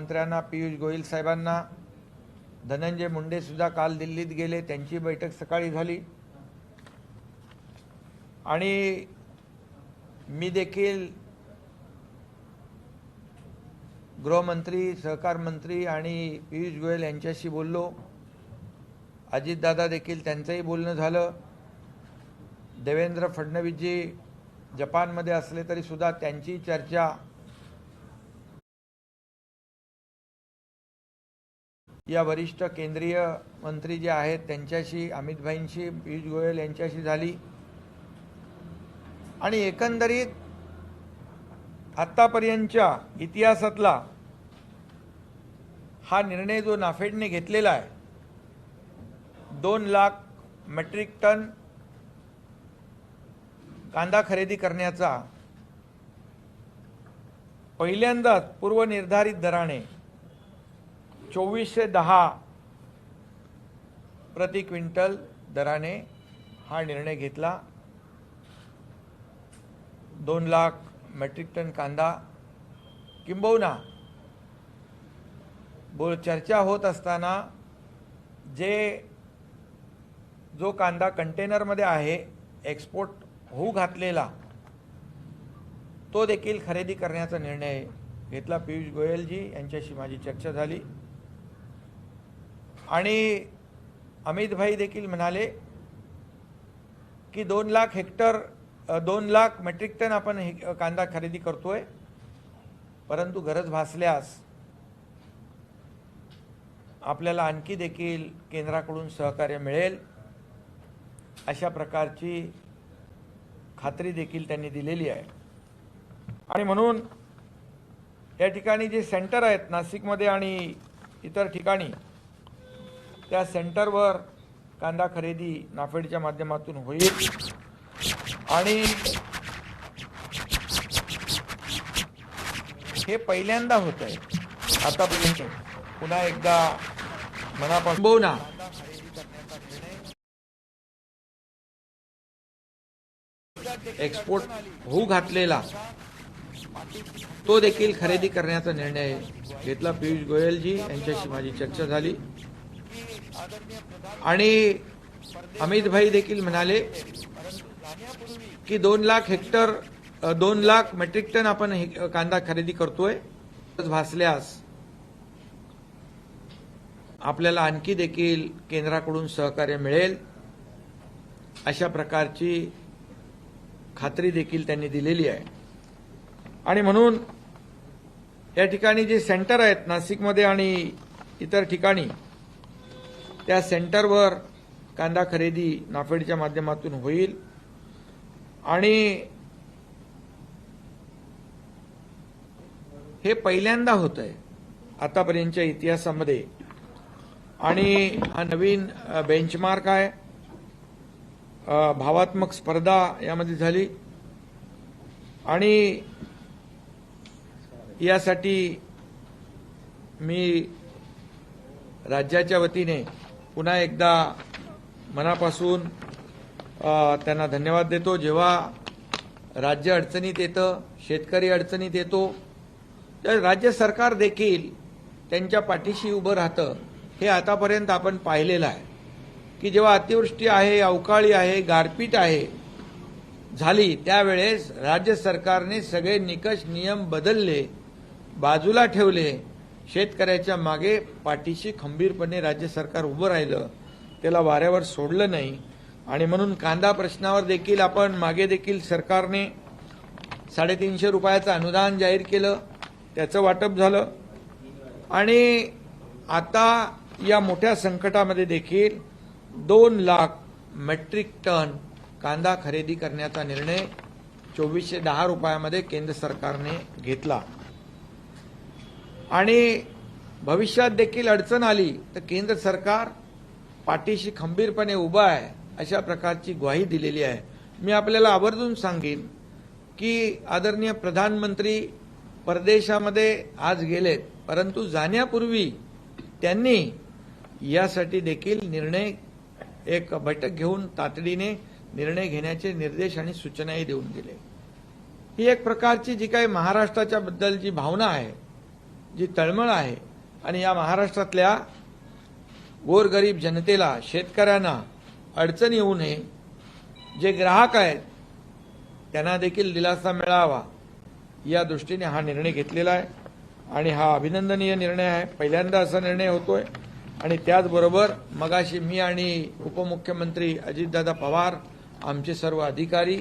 मंत्र्यांना पियुष गोयल साहेबांना धनंजय मुंडे सुद्धा काल दिल्लीत गेले. त्यांची बैठक सकाळी झाली. आणि मी देखील गृहमंत्री सहकार मंत्री आणि पियुष गोयल यांच्याशी बोललो. अजितदादा देखील त्यांचंही बोलणं झालं. देवेंद्र फडणवीसजी जपानमध्ये असले तरी सुद्धा त्यांची चर्चा या वरिष्ठ केंद्रीय मंत्री जे आहेत त्यांच्याशी अमितभाईंशी पियुष गोयल यांच्याशी झाली. आणि एकंदरीत आत्तापर्यंतच्या इतिहासातला हा निर्णय जो नाफेडने घेतलेला आहे दोन लाख मेट्रिक टन कांदा खरेदी करण्याचा पहिल्यांदाच पूर्वनिर्धारित दराने चोवीसशे दहा प्रति क्विंटल दराने हा निर्णय घेतला. दोन लाख मेट्रिक टन कांदा किंबहुना. बोल चर्चा होत असताना जे जो कांदा कंटेनरमध्ये आहे एक्सपोर्ट होऊ घातलेला तो देखील खरेदी करण्याचा निर्णय घेतला. पियुष गोयलजी यांच्याशी माझी चर्चा झाली. आणि अमितभाई देखील म्हणाले की दोन लाख हेक्टर दोन लाख मेट्रिक टन आपण हे कांदा खरेदी करतोय. परंतु गरज भासल्यास आपल्याला आणखी देखील केंद्राकडून सहकार्य मिळेल. अशा प्रकारची खात्री देखील त्यांनी दिलेली आहे. आणि म्हणून या ठिकाणी जे सेंटर आहेत नाशिकमध्ये आणि इतर ठिकाणी त्या सेंटरवर कांदा खरेदी नाफेडच्या माध्यमातून होईल. आणि हे पहिल्यांदा होत आहे. आतापर्यंत पुन्हा एकदा मनापासून बोना एक्सपोर्ट होऊ घातलेला तो देखील खरेदी करण्याचा निर्णय घेतला. पियुष गोयलजी यांच्याशी माझी चर्चा झाली. आणि अमितभाई देखील म्हणाले की दोन लाख हेक्टर दोन लाख मेट्रिक टन आपण कांदा खरेदी करतोय. भासल्यास आपल्याला आणखी देखील केंद्राकडून सहकार्य मिळेल. अशा प्रकारची खात्री देखील त्यांनी दिलेली आहे. आणि म्हणून या ठिकाणी जे सेंटर आहेत नाशिकमध्ये आणि इतर ठिकाणी त्या सेंटरवर कांदा खरेदी नाफेडच्या माध्यमातून होईल. आणि हे पहिल्यांदा होत आहे आतापर्यंतच्या इतिहासामध्ये. आणि हा नवीन बेंचमार्क आहे. भावात्मक स्पर्धा यामध्ये झाली. आणि यासाठी मी राज्याच्या वतीने पुन्हा एकदा मनापासून त्यांना धन्यवाद देतो. जेव्हा राज्य अडचणीत येतं शेतकरी अडचणीत येतो तर राज्य सरकार देखील त्यांच्या पाठीशी उभं राहतं. हे आतापर्यंत आपण पाहिलेलं आहे. की जेव्हा अतिवृष्टी आहे अवकाळी आहे गारपीट आहे झाली त्यावेळेस राज्य सरकारने सगळे निकष नियम बदलले बाजूला ठेवले शेतकऱ्याच्या मागे पाठीशी खंबीरपणे राज्य सरकार उभं राहिलं त्याला वाऱ्यावर सोडलं नाही. आणि म्हणून कांदा प्रश्नावर देखील आपण मागे देखील सरकारने साडेतीनशे रुपयाचं अनुदान जाहीर केलं त्याचं वाटप झालं. आणि आता या मोठ्या संकटामध्ये देखील दोन लाख मेट्रिक टन कांदा खरेदी करण्याचा निर्णय चोवीसशे दहा रुपयामध्ये केंद्र सरकारने घेतला. आणि भविष्यात देखील अडचण आली तर केंद्र सरकार पाठीशी खंबीरपणे उभं आहे अशा प्रकारची ग्वाही दिलेली आहे. मी आपल्याला आवर्जून सांगेन की आदरणीय प्रधानमंत्री परदेशामध्ये आज गेलेत परंतु जाण्यापूर्वी त्यांनी यासाठी देखील निर्णय एक बैठक घेऊन तातडीने निर्णय घेण्याचे निर्देश आणि सूचनाही देऊन दिले. ही एक प्रकारची जी काही महाराष्ट्राच्या बद्दल जी भावना आहे जी तळमळ आहे आणि या महाराष्ट्रातल्या गोरगरीब जनतेला शेतकऱ्यांना अडचण येऊ नये. जे ग्राहक आहेत त्यांना देखील दिलासा मिळावा. या दृष्टीने हा निर्णय घेतलेला आहे आणि हा अभिनंदनीय निर्णय आहे. पहिल्यांदा असा निर्णय होतोय. आणि त्याचबरोबर मगाशी मी आणि उपमुख्यमंत्री अजितदादा पवार आमचे सर्व अधिकारी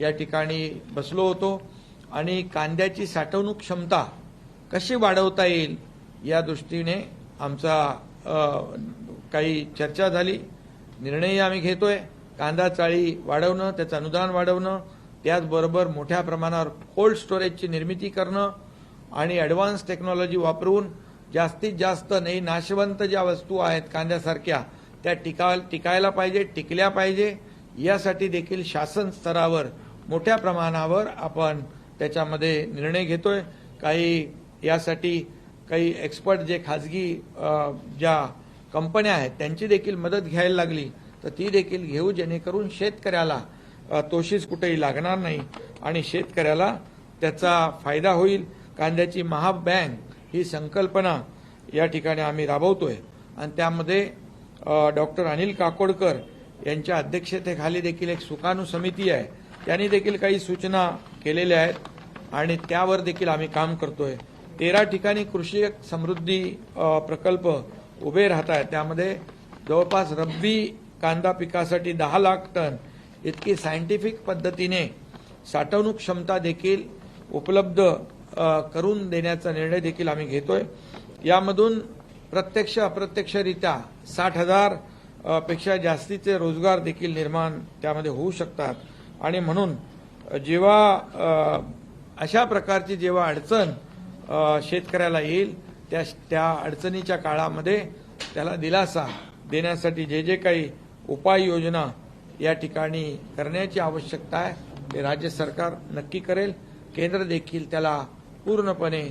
या ठिकाणी बसलो होतो. आणि कांद्याची साठवणूक क्षमता कशी वाढवता येईल या दृष्टीने आमचा काही चर्चा झाली. निर्णयही आम्ही घेतोय. कांदा चाळी वाढवणं त्याचं अनुदान वाढवणं त्याचबरोबर मोठ्या प्रमाणावर कोल्ड स्टोरेजची निर्मिती करणं आणि ॲडव्हान्स टेक्नॉलॉजी वापरून जास्तीत जास्त नाही नाशवंत ज्या वस्तू आहेत कांद्यासारख्या त्या टिका टिकायला पाहिजे टिकल्या पाहिजे. यासाठी देखील शासन स्तरावर मोठ्या प्रमाणावर आपण त्याच्यामध्ये निर्णय घेतोय. काही यासाठी काही एक्सपर्ट जे खाजगी ज्या कंपन्या आहेत त्यांची देखील मदत घ्यायला लागली. तर ती देखील घेऊ जेणेकरून शेतकऱ्याला तोशीच कुठेही लागणार नाही आणि शेतकऱ्याला त्याचा फायदा होईल. कांद्याची महाबँक ही संकल्पना या ठिकाणी आम्ही राबवतोय. आणि त्यामध्ये डॉक्टर अनिल काकोडकर यांच्या अध्यक्षतेखाली देखील एक सुकाणू समिती आहे. त्यांनी देखील काही सूचना केलेल्या आहेत आणि त्यावर देखील आम्ही काम करतोय. तेरा ठिकाणी कृषी समृद्धी प्रकल्प उभे राहत आहेत त्यामध्ये जवळपास रब्बी कांदा पिकासाठी दहा लाख टन. इतकी सायंटिफिक पद्धतीने साठवणूक क्षमता देखील उपलब्ध करून देण्याचा निर्णय देखील आम्ही घेतोय. यामधून प्रत्यक्ष अप्रत्यक्षरित्या साठ हजारपेक्षा जास्तीचे रोजगार देखील निर्माण त्यामध्ये होऊ शकतात. आणि म्हणून जेव्हा अशा प्रकारची जेव्हा अडचण शेतकऱ्याला येईल त्या त्या अडचणीच्या काळामध्ये त्याला दिलासा देण्यासाठी जे जे काही उपाययोजना या ठिकाणी करण्याची आवश्यकता आहे ते राज्य सरकार नक्की करेल. केंद्र देखील त्याला पूर्णपणे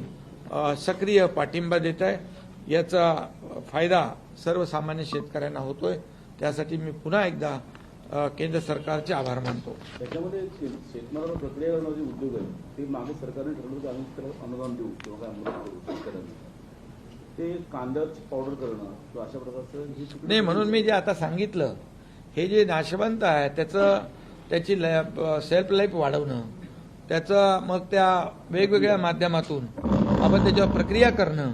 सक्रिय पाठिंबा देत आहे. याचा फायदा सर्वसामान्य शेतकऱ्यांना होतोय. त्यासाठी मी पुन्हा एकदा केंद्र सरकारचे आभार मानतो. त्याच्यामध्ये शेतमालावर प्रक्रिया करणारे जे उद्योग आहेत ते मागे सरकारने ठरवलं की आम्ही अनुदान देऊ किंवा काय अनुदान करू शेतकऱ्यांना. ते कांद्याची पावडर करणं किंवा अशा प्रकारचं नाही म्हणून मी जे आता सांगितलं हे जे नाशवंत आहे त्याचं त्याची सेल्फ लाईफ वाढवणं त्याचं मग त्या वेगवेगळ्या माध्यमातून आपण त्याच्यावर प्रक्रिया करणं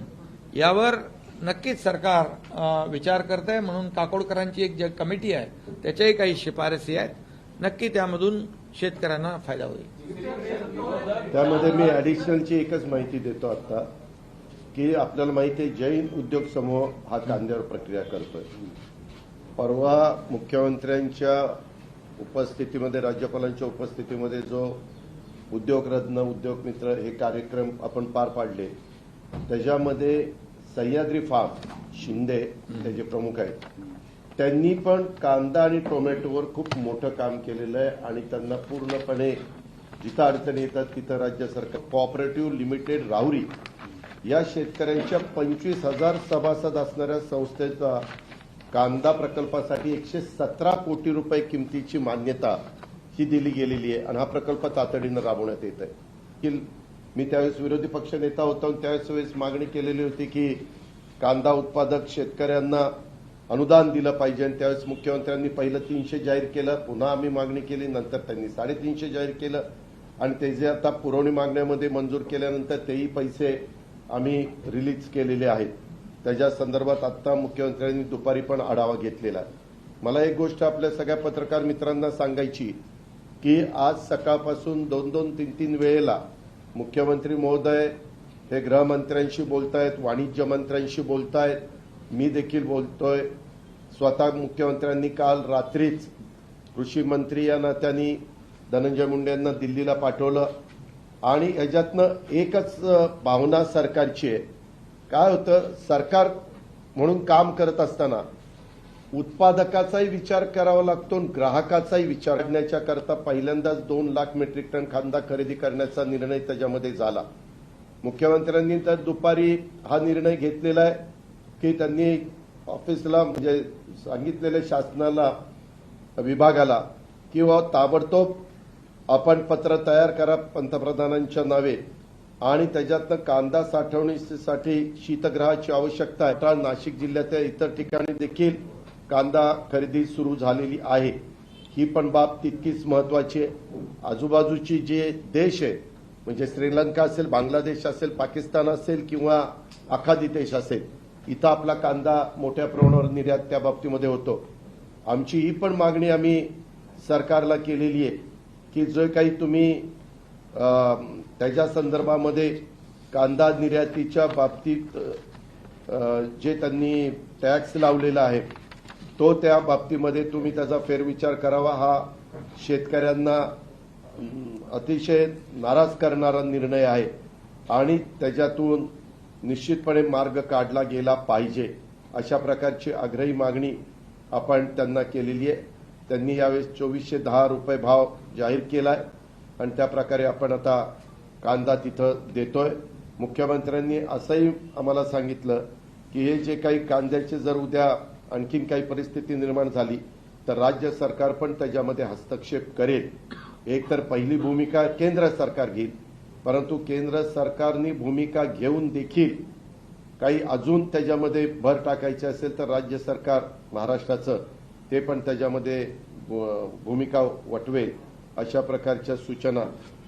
यावर नक्कीच सरकार विचार करत आहे म्हणून काकोडकरांची एक जे कमिटी आहे त्याच्याही काही शिफारसी आहेत. नक्की त्यामधून शेतकऱ्यांना फायदा होईल. त्यामध्ये मी ॲडिशनलची एकच माहिती देतो आता की आपल्याला माहिती आहे जैन उद्योग समूह हा कांद्यावर प्रक्रिया करतोय. परवा मुख्यमंत्र्यांच्या उपस्थितीमध्ये राज्यपालांच्या उपस्थितीमध्ये जो उद्योग रत्न उद्योग मित्र हे कार्यक्रम आपण पार पाडले त्याच्यामध्ये सह्याद्री फार्म शिंदे त्याचे प्रमुख आहेत त्यांनी पण कांदा आणि टोमॅटोवर खूप मोठं काम केलेलं आहे आणि त्यांना पूर्णपणे जिथं अडचणी येतात तिथं राज्य सरकार कॉपरेटिव्ह लिमिटेड राहुरी या शेतकऱ्यांच्या पंचवीस हजार सभासद असणाऱ्या संस्थेचा कांदा प्रकल्पासाठी एकशे सतरा कोटी रुपये किमतीची मान्यता ही दिली गेलेली आहे आणि हा प्रकल्प तातडीनं राबवण्यात येत आहे. की मी त्यावेळेस विरोधी पक्ष नेता होतो आणि त्यावेळेस वेळेस मागणी केलेली होती की कांदा उत्पादक शेतकऱ्यांना अनुदान दिलं पाहिजे आणि त्यावेळेस मुख्यमंत्र्यांनी पहिलं तीनशे जाहीर केलं पुन्हा आम्ही मागणी केली नंतर त्यांनी साडेतीनशे जाहीर केलं आणि ते जे आता पुरवणी मागण्यामध्ये मंजूर केल्यानंतर तेही पैसे आम्ही रिलीज केलेले आहेत. त्याच्या संदर्भात आत्ता मुख्यमंत्र्यांनी दुपारी पण आढावा घेतलेला आहे. मला एक गोष्ट आपल्या सगळ्या पत्रकार मित्रांना सांगायची की आज सकाळपासून दोन दोन तीन तीन वेळेला मुख्यमंत्री महोदय हे गृहमंत्र्यांशी बोलतायत वाणिज्य मंत्र्यांशी बोलतायत. मी देखील बोलतोय. स्वतः मुख्यमंत्र्यांनी काल रात्रीच कृषी मंत्री या नात्याने धनंजय मुंडे यांना दिल्लीला पाठवलं. आणि ह्याच्यातनं एकच भावना सरकारची आहे. काय होतं? सरकार म्हणून काम करत असताना उत्पादकाचाही विचार करावा लागतो ग्राहकाचाही विचार करण्याच्या करता पहिल्यांदाच दोन लाख मेट्रिक टन कांदा खरेदी करण्याचा निर्णय त्याच्यामध्ये झाला. मुख्यमंत्र्यांनी तर दुपारी हा निर्णय घेतलेला आहे की त्यांनी ऑफिसला म्हणजे सांगितलेल्या शासनाला विभागाला किंवा हो, ताबडतोब आपण पत्र तयार करा पंतप्रधानांच्या नावे आणि त्याच्यातनं कांदा साठवणीसाठी शीतगृहाची आवश्यकता आहे. नाशिक जिल्ह्यातल्या इतर ठिकाणी देखील कांदा खरेदी सुरू झालेली आहे. ही पण बाब तितकीच महत्वाची आहे. आजूबाजूची जे देश आहे म्हणजे श्रीलंका असेल बांगलादेश असेल पाकिस्तान असेल किंवा आखादी देश असेल इथं आपला कांदा मोठ्या प्रमाणावर निर्यात त्या बाबतीमध्ये होतो. आमची ही पण मागणी आम्ही सरकारला केलेली आहे की जो काही तुम्ही त्याच्या संदर्भामध्ये कांदा निर्यातीच्या बाबतीत जे त्यांनी टॅक्स लावलेला आहे तो त्या बाबतीमध्ये तुम्ही त्याचा फेरविचार करावा. हा शेतकऱ्यांना अतिशय नाराज करणारा निर्णय आहे आणि त्याच्यातून निश्चितपणे मार्ग काढला गेला पाहिजे अशा प्रकारची आग्रही मागणी आपण त्यांना केलेली आहे. त्यांनी यावेळेस चोवीसशे दहा रुपये भाव जाहीर केला आहे आणि त्या प्रकारे आपण आता कांदा तिथं देतोय. मुख्यमंत्र्यांनी असंही आम्हाला सांगितलं की हे जे काही कांद्याचे जर उद्या आणखीन काही परिस्थिती निर्माण झाली तर राज्य सरकार पण त्याच्यामध्ये हस्तक्षेप करेल. एक तर पहिली भूमिका केंद्र सरकार घेईल परंतु केंद्र सरकारनी भूमिका घेऊन देखील काही अजून त्याच्यामध्ये भर टाकायची असेल तर राज्य सरकार महाराष्ट्राचं ते पण त्याच्यामध्ये भूमिका वटवेल अशा प्रकारच्या सूचना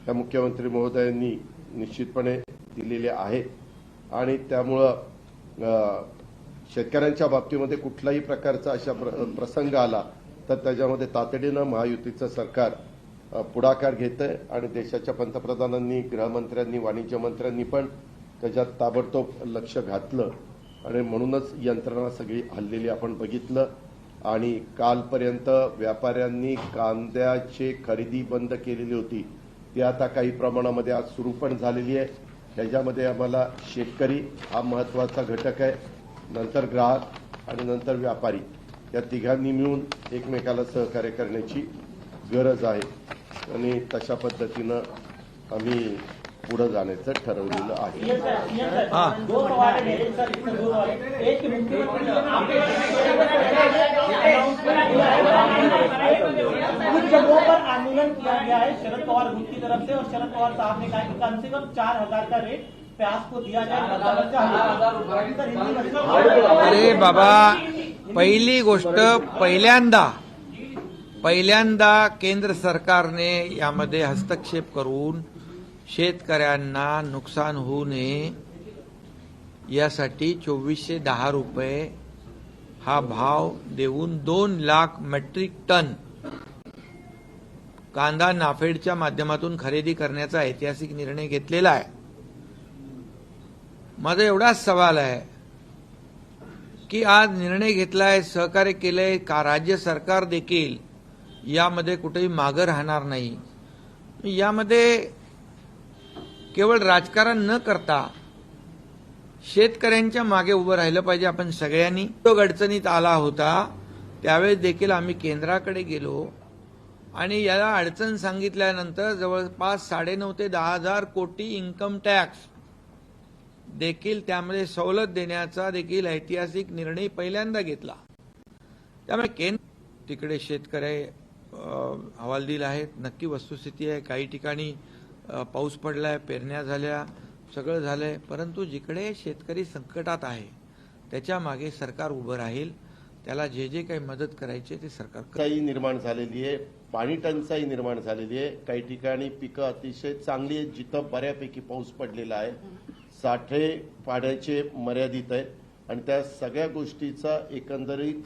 त्या मुख्यमंत्री महोदयांनी निश्चितपणे दिलेल्या आहेत. आणि त्यामुळं शेतकऱ्यांच्या बाबतीमध्ये कुठलाही प्रकारचा अशा प्र- प्रसंग आला तर त्याच्यामध्ये तातडीनं महायुतीचं सरकार पुढाकार घेत आहे आणि देशाच्या पंतप्रधानांनी गृहमंत्र्यांनी वाणिज्य मंत्र्यांनी पण त्याच्यात ताबडतोब लक्ष घातलं. आणि म्हणूनच यंत्रणा सगळी हल्लेली आपण बघितलं. आणि कालपर्यंत व्यापाऱ्यांनी कांद्याची खरेदी बंद केलेली होती. ती आता काही प्रमाणामध्ये आज सुरू पण झालेली आहे. त्याच्यामध्ये आम्हाला शेतकरी हा महत्त्वाचा घटक आहे. नंतर ग्राहक आणि नंतर व्यापारी या तिघांनी मिळून एकमेकाला सहकार्य करण्याची गरज आहे. आणि तशा पद्धतीनं आम्ही पुढे जाण्याचं ठरवलेलं आहे. जगहों पर आंदोलन किया गया है शरद पवार ग्रुप की तरफ. से और शरद पवार साहब ने कहा कि कम से कम चार हजार का रेट को दिया जाए अरे बाबा पहिली गोष्ट पहिल्यांदा पहिल्यांदा केंद्र सरकारने यामध्ये हस्तक्षेप करून शेतकऱ्यांना नुकसान होऊ नये यासाठी चोवीसशे दहा रुपये हा भाव देऊन दोन लाख मेट्रिक टन कांदा नाफेडच्या माध्यमातून खरेदी करण्याचा ऐतिहासिक निर्णय घेतलेला आहे. माझा एवढाच सवाल आहे की आज निर्णय घेतलाय सहकार्य केलंय का? राज्य सरकार देखील यामध्ये कुठेही मागं राहणार नाही. यामध्ये केवळ राजकारण न करता शेतकऱ्यांच्या मागे उभं राहिलं पाहिजे आपण सगळ्यांनी. तो अडचणीत आला होता त्यावेळेस देखील आम्ही केंद्राकडे गेलो आणि याला अडचण सांगितल्यानंतर जवळपास साडेनऊ ते दहा हजार कोटी इन्कम टॅक्स देखील त्यामध्ये सवलत देण्याचा देखील ऐतिहासिक निर्णय पहिल्यांदा घेतला. त्यामुळे केंद्र तिकडे शेतकरी अ, हवालदिल आहेत नक्की वस्तुस्थिती आहे. काही ठिकाणी पाऊस पडलाय पेरण्या झाल्या सगळं झालंय. परंतु जिकडे शेतकरी संकटात आहे त्याच्यामागे सरकार उभं राहील. त्याला जे जे काही मदत करायची ते सरकार काही निर्माण झालेली आहे. पाणी टंचाई निर्माण झालेली आहे. काही ठिकाणी पिकं अतिशय चांगली आहेत. जिथं बऱ्यापैकी पाऊस पडलेला आहे. साठे पाण्याचे मर्यादित आहेत आणि त्या सगळ्या गोष्टीचा एकंदरीत